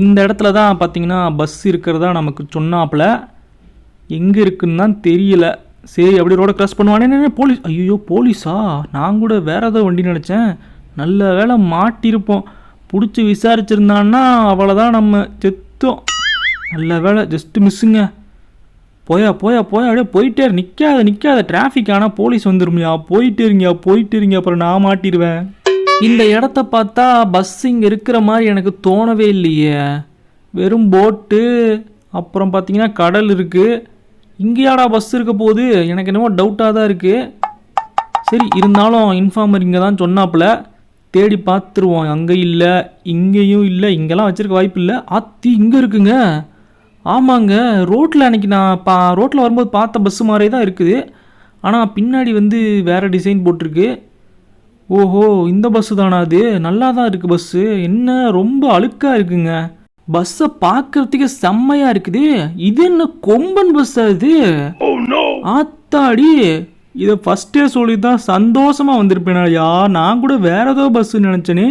இந்த இடத்துல தான் பார்த்தீங்கன்னா பஸ் இருக்கிறதா நமக்கு சொன்னாப்புல. எங்கே இருக்குன்னு தான் தெரியல. சரி அப்படி ரோடை க்ராஸ் பண்ணுவானே போலீஸ்? ஐயோ போலீஸா? நான் கூட வேற ஏதோ வண்டி நினச்சேன். நல்ல வேளை மாட்டியிருப்போம் பிடிச்சி விசாரிச்சிருந்தான்னா அவ்வளோதான் நம்ம செத்தோம். நல்ல வேளை ஜஸ்ட்டு மிஸ்ஸுங்க போயா போயா போயா அப்படியே போயிட்டே நிற்காத நிற்காத டிராஃபிக் ஆனால் போலீஸ் வந்துருமியா. போயிட்டே இருங்க போயிட்டே இருங்க அப்புறம் நான் மாட்டிடுவேன் இந்த இடத்த பார்த்தா பஸ் இங்கே இருக்கிற மாதிரி எனக்கு தோணவே இல்லையே. வெறும் போட்டு அப்புறம் பார்த்தீங்கன்னா கடல் இருக்குது இங்கேயாடா பஸ் இருக்க போகுது? எனக்கு என்னமோ டவுட்டாக தான் இருக்குது சரி இருந்தாலும் இன்ஃபார்மர் இங்கே தான் சொன்னாப்புல. தேடி பார்த்துருவோம். அங்கே இல்லை இங்கேயும் இல்லை இங்கெல்லாம் வச்சுருக்க வாய்ப்பு இல்லை. அத்தி இங்கே இருக்குங்க. ஆமாங்க ரோட்டில் அன்னைக்கு நான் பா ரோட்டில் வரும்போது பார்த்த பஸ்ஸு மாதிரி தான் இருக்குது. ஆனால் பின்னாடி வந்து வேறு டிசைன் போட்டிருக்கு ஓஹோ இந்த பஸ்ஸு தானா அது? நல்லா தான் இருக்குது பஸ்ஸு என்ன ரொம்ப அழுக்காக இருக்குங்க. பஸ்ஸை பார்க்கறதுக்கு செம்மையாக இருக்குது. இது என்ன கொம்பன் பஸ்ஸா இது? ஆத்தாடி. இதை ஃபஸ்ட்டே சொல்லி தான் சந்தோஷமாக வந்திருப்பேனாயா? நான் கூட வேற ஏதோ பஸ்ஸு நினச்சேனே.